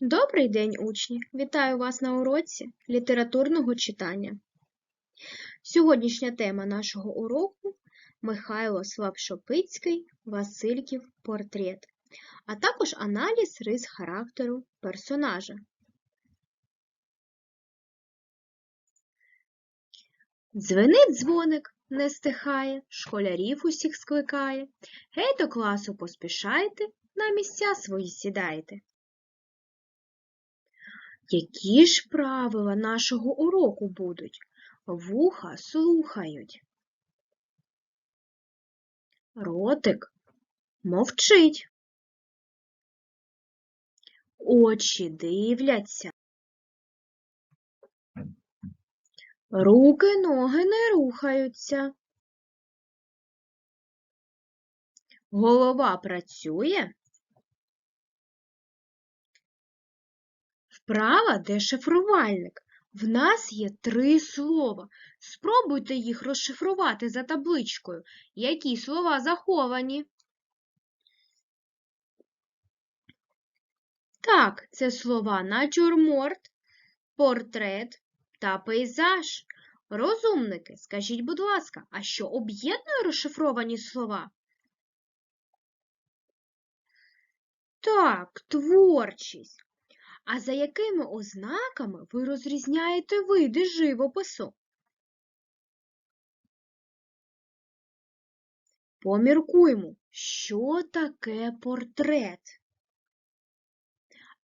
Добрий день, учні! Вітаю вас на уроці літературного читання. Сьогоднішня тема нашого уроку Михайло Славшопицький, Васильків портрет, а також аналіз рис характеру персонажа. Дзвенить дзвоник, не стихає, школярів усіх скликає. Гей до класу поспішайте, на місця свої сідайте. Які ж правила нашого уроку будуть? Вуха слухають. Ротик мовчить. Очі дивляться. Руки, ноги не рухаються. Голова працює. Вправа дешифрувальник. В нас є три слова. Спробуйте їх розшифрувати за табличкою. Які слова заховані? Так, це слова натюрморт, портрет та пейзаж. Розумники, скажіть, будь ласка, а що об'єднує розшифровані слова? Так, творчість. А за якими ознаками ви розрізняєте види живопису? Поміркуймо, що таке портрет?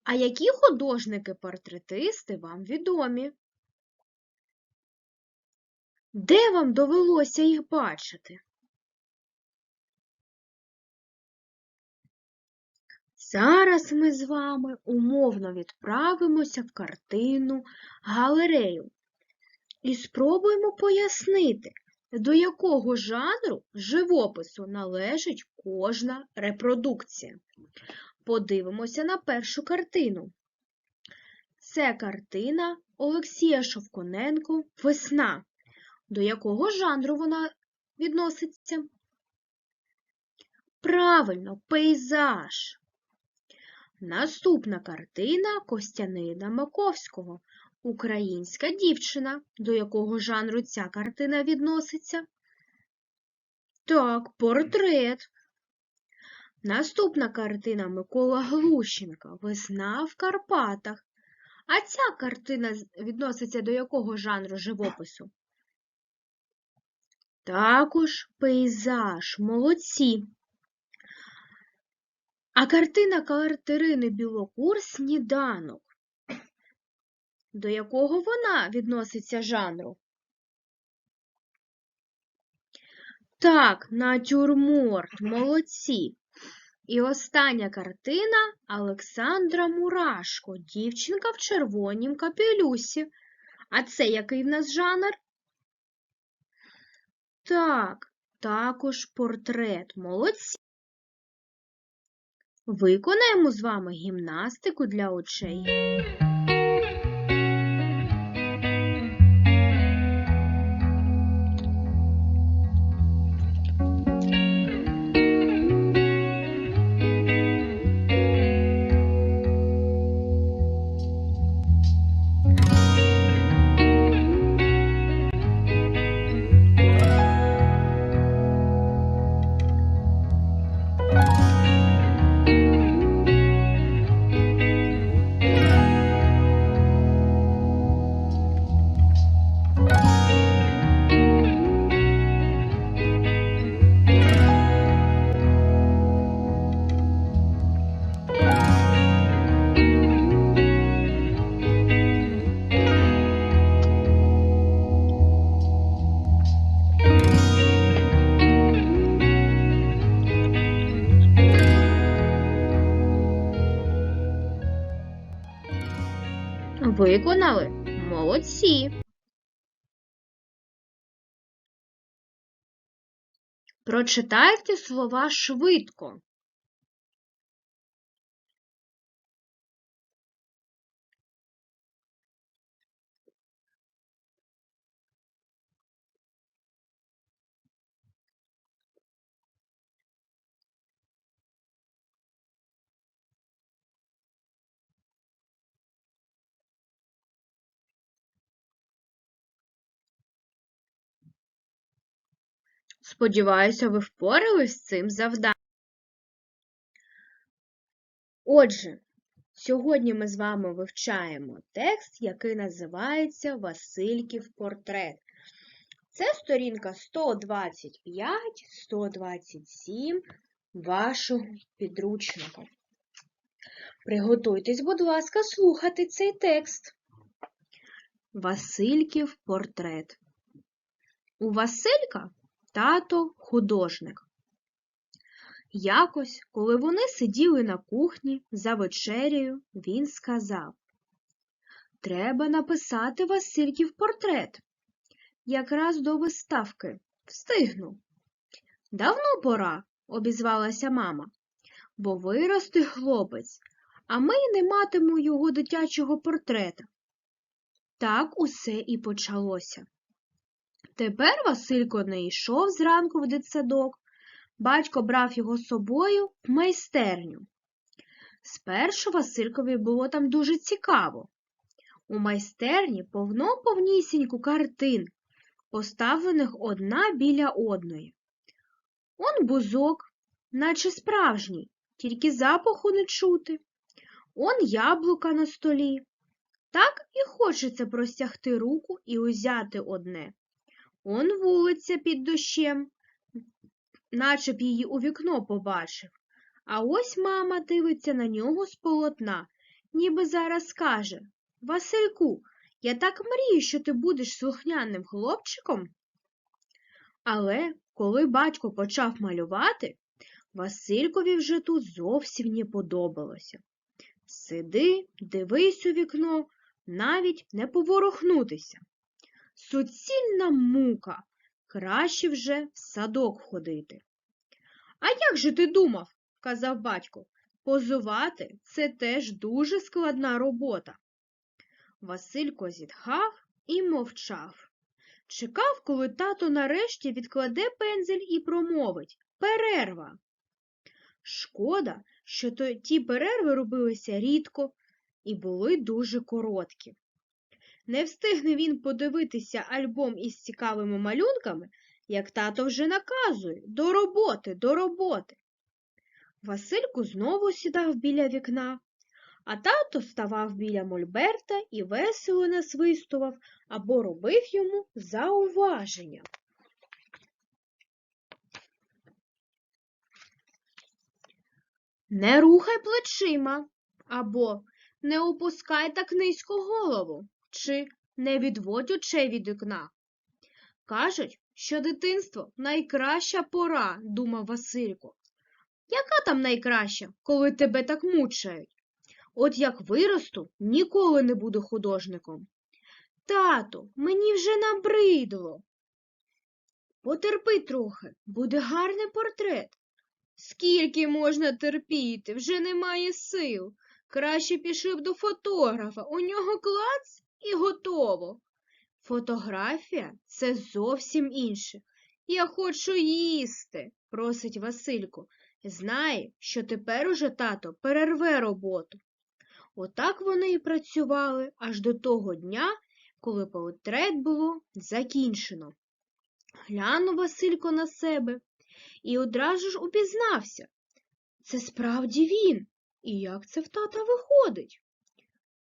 А які художники-портретисти вам відомі? Де вам довелося їх бачити? Зараз ми з вами умовно відправимося в картинну галерею і спробуємо пояснити, до якого жанру живопису належить кожна репродукція. Подивимося на першу картину. Це картина Олексія Шовконенко Весна. До якого жанру вона відноситься? Правильно, пейзаж. Наступна картина Костянина Маковського Українська дівчина. До якого жанру ця картина відноситься? Так, портрет. Наступна картина Микола Глущенка Весна в Карпатах. А ця картина відноситься до якого жанру живопису? Також пейзаж. Молодці. А картина Катерини Білокур Сніданок. До якого вона відноситься жанру? Так, натюрморт, молодці. І остання картина Олександра Мурашко, дівчинка в червонім капелюсі. А це який в нас жанр? Так, також портрет. Молодці. Виконаємо з вами гімнастику для очей. Виконали? Молодці. Прочитайте слова швидко. Сподіваюся, ви впорались з цим завданням. Отже, сьогодні ми з вами вивчаємо текст, який називається Васильків портрет. Це сторінка 125-127 вашого підручника. Приготуйтесь, будь ласка, слухати цей текст. Васильків портрет. У Василька тато художник. Якось, коли вони сиділи на кухні за вечерею, він сказав Треба написати Васильків портрет. Якраз до виставки. Встигну. Давно пора, обізвалася мама, бо виросте хлопець, а ми не матимемо його дитячого портрета. Так усе і почалося. Тепер Василько не йшов зранку в дитсадок, батько брав його з собою в майстерню. Спершу Василькові було там дуже цікаво. У майстерні повно повнісіньку картин, поставлених одна біля одної. Он бузок, наче справжній, тільки запаху не чути. Он яблука на столі. Так і хочеться простягти руку і узяти одне. Он вулиця під дощем, наче б її у вікно побачив. А ось мама дивиться на нього з полотна, ніби зараз скаже Васильку, я так мрію, що ти будеш слухняним хлопчиком. Але коли батько почав малювати, Василькові вже тут зовсім не подобалося. Сиди, дивись у вікно, навіть не поворухнутися. Суцільна мука, краще вже в садок ходити. А як же ти думав, казав батько, позувати це теж дуже складна робота. Василько зітхав і мовчав. Чекав, коли тато нарешті відкладе пензель і промовить Перерва. Шкода, що ті перерви робилися рідко і були дуже короткі. Не встигне він подивитися альбом із цікавими малюнками, як тато вже наказує до роботи, до роботи. Василько знову сідав біля вікна, а тато ставав біля мольберта і весело насвистував або робив йому зауваження. Не рухай плечима або не опускай так низько голову чи не відводь очей від вікна. Кажуть, що дитинство найкраща пора, думав Василько. Яка там найкраща, коли тебе так мучають? От як виросту, ніколи не буду художником. Тату, мені вже набридло. Потерпи трохи, буде гарний портрет. Скільки можна терпіти, вже немає сил. Краще пішли до фотографа, у нього клац і готово. Фотографія це зовсім інше. Я хочу їсти, просить Василько. Знає, що тепер уже тато перерве роботу. Отак вони і працювали аж до того дня, коли портрет було закінчено. Глянув Василько на себе і одразу ж упізнався. Це справді він. І як це в тата виходить?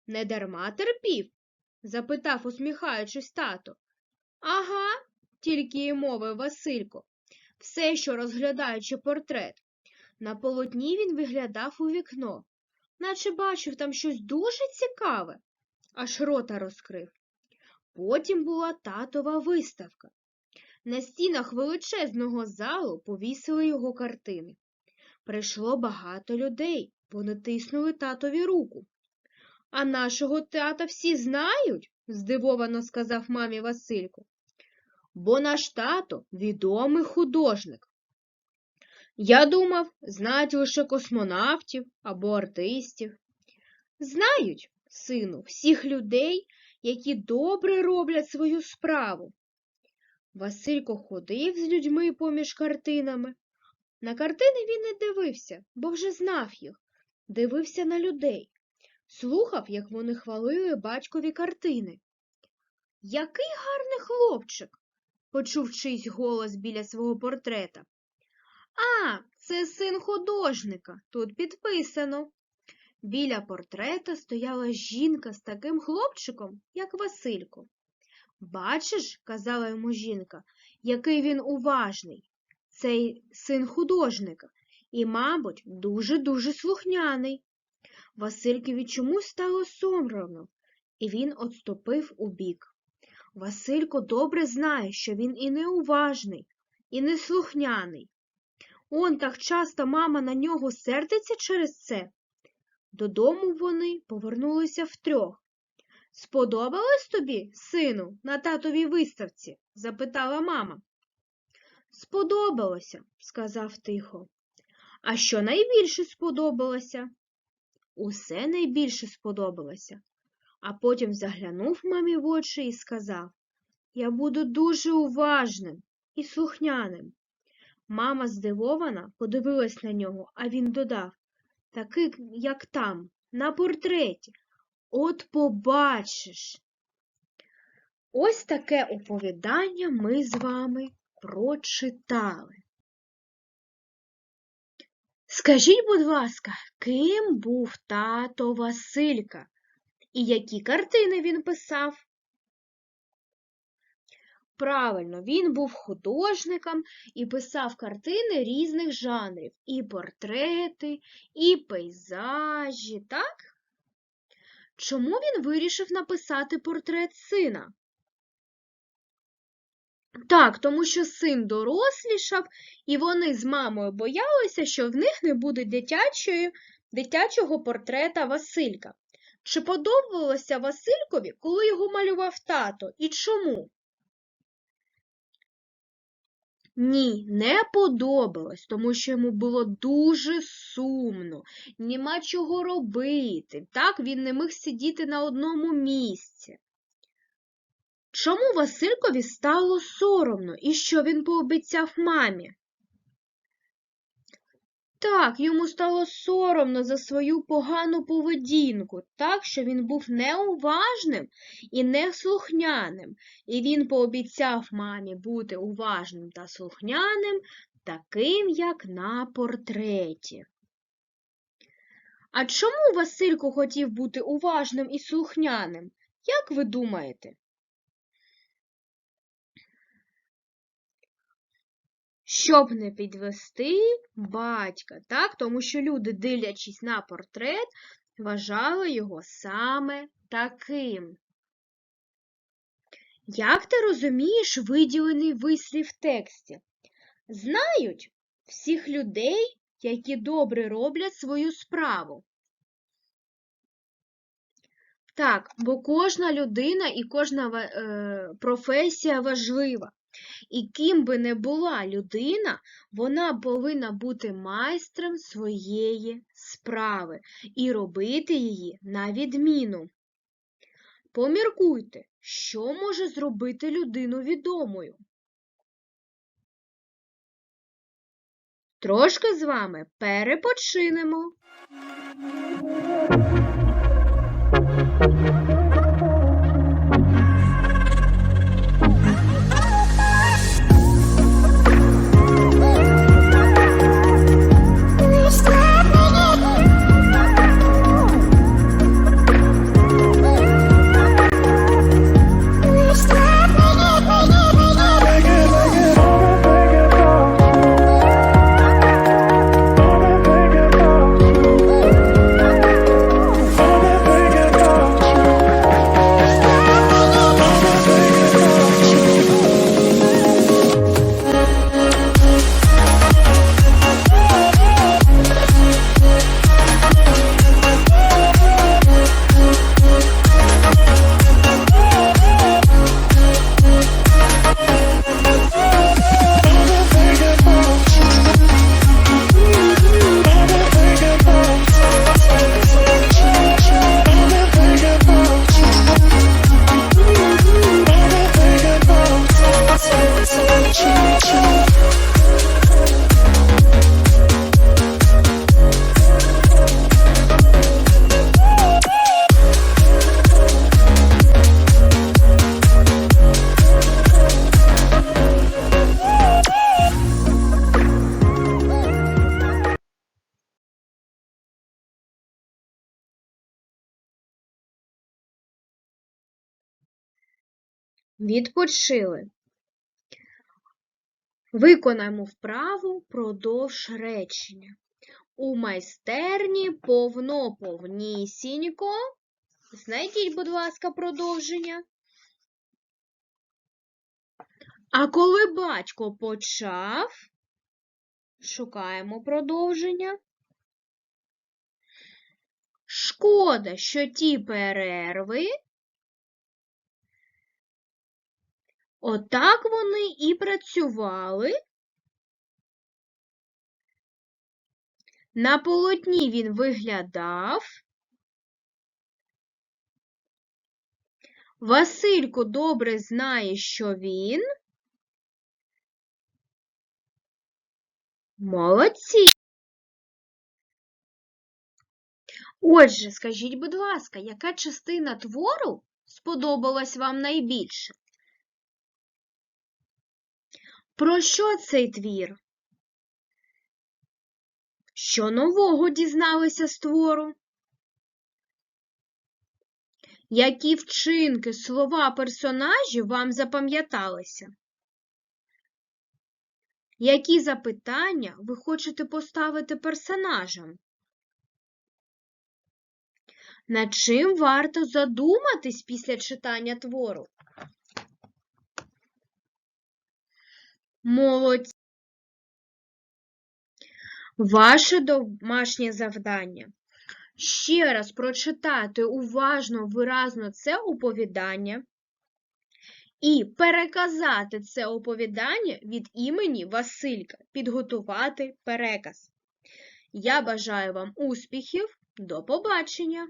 Не дарма терпів? Запитав, усміхаючись тато. Ага, тільки й мовив Василько, все, що розглядаючи портрет. На полотні він виглядав у вікно, наче бачив там щось дуже цікаве, аж рота розкрив. Потім була татова виставка. На стінах величезного залу повісили його картини. Прийшло багато людей, вони тиснули татові руку. А нашого тата всі знають, здивовано сказав мамі Василько. Бо наш тато відомий художник. Я думав, знають лише космонавтів або артистів. Знають, сину, всіх людей, які добре роблять свою справу. Василько ходив з людьми поміж картинами. На картини він не дивився, бо вже знав їх, дивився на людей, слухав, як вони хвалили батькові картини. Який гарний хлопчик, почув чийсь голос біля свого портрета. А, це син художника, тут підписано. Біля портрета стояла жінка з таким хлопчиком, як Василько. Бачиш, казала йому жінка, який він уважний. Цей син художника і, мабуть, дуже-дуже слухняний. Василькові чомусь стало соромно, і він отступив убік. Василько добре знає, що він і неуважний, і неслухняний. Он так часто мама на нього сердиться через це. Додому вони повернулися втрьох. Сподобалось тобі, сину, на татовій виставці? запитала мама. Сподобалося, сказав тихо. А що найбільше сподобалося? Усе найбільше сподобалося. А потім заглянув мамі в очі і сказав Я буду дуже уважним і слухняним. Мама здивована подивилась на нього, а він додав Такий, як там, на портреті. От побачиш. Ось таке оповідання ми з вами прочитали. Скажіть, будь ласка, ким був тато Василька і які картини він писав? Правильно, він був художником і писав картини різних жанрів, і портрети, і пейзажі, так? Чому він вирішив написати портрет сина? Так, тому що син дорослішав, і вони з мамою боялися, що в них не буде дитячої, дитячого портрета Василька. Чи подобалося Василькові, коли його малював тато, і чому? Ні, не подобалось, тому що йому було дуже сумно, нема чого робити. Так він не міг сидіти на одному місці. Чому Василькові стало соромно і що він пообіцяв мамі? Так, йому стало соромно за свою погану поведінку, так, що він був неуважним і неслухняним, і він пообіцяв мамі бути уважним та слухняним, таким, як на портреті. А чому Василько хотів бути уважним і слухняним? Як ви думаєте? Щоб не підвести батька, так? Тому що люди, дивлячись на портрет, вважали його саме таким. Як ти розумієш виділений вислів в тексті? Знають всіх людей, які добре роблять свою справу. Так, бо кожна людина і кожна е, професія важлива. І ким би не була людина, вона повинна бути майстром своєї справи і робити її на відміну. Поміркуйте, що може зробити людину відомою. Трошки з вами перепочинемо. Відпочили. Виконаємо вправу продовж речення. У майстерні повно повнісінько. Знайдіть, будь ласка, продовження. А коли батько почав, шукаємо продовження. Шкода, що ті перерви. Отак вони і працювали. На полотні він виглядав. Василько добре знає, що він. Молодці. Отже, скажіть, будь ласка, яка частина твору сподобалась вам найбільше? Про що цей твір? Що нового дізналися з твору? Які вчинки, слова персонажів вам запам'яталися? Які запитання ви хочете поставити персонажам? Над чим варто задуматись після читання твору? Молодці! Ваше домашнє завдання ще раз прочитати уважно, виразно це оповідання і переказати це оповідання від імені Василька, підготувати переказ. Я бажаю вам успіхів, до побачення!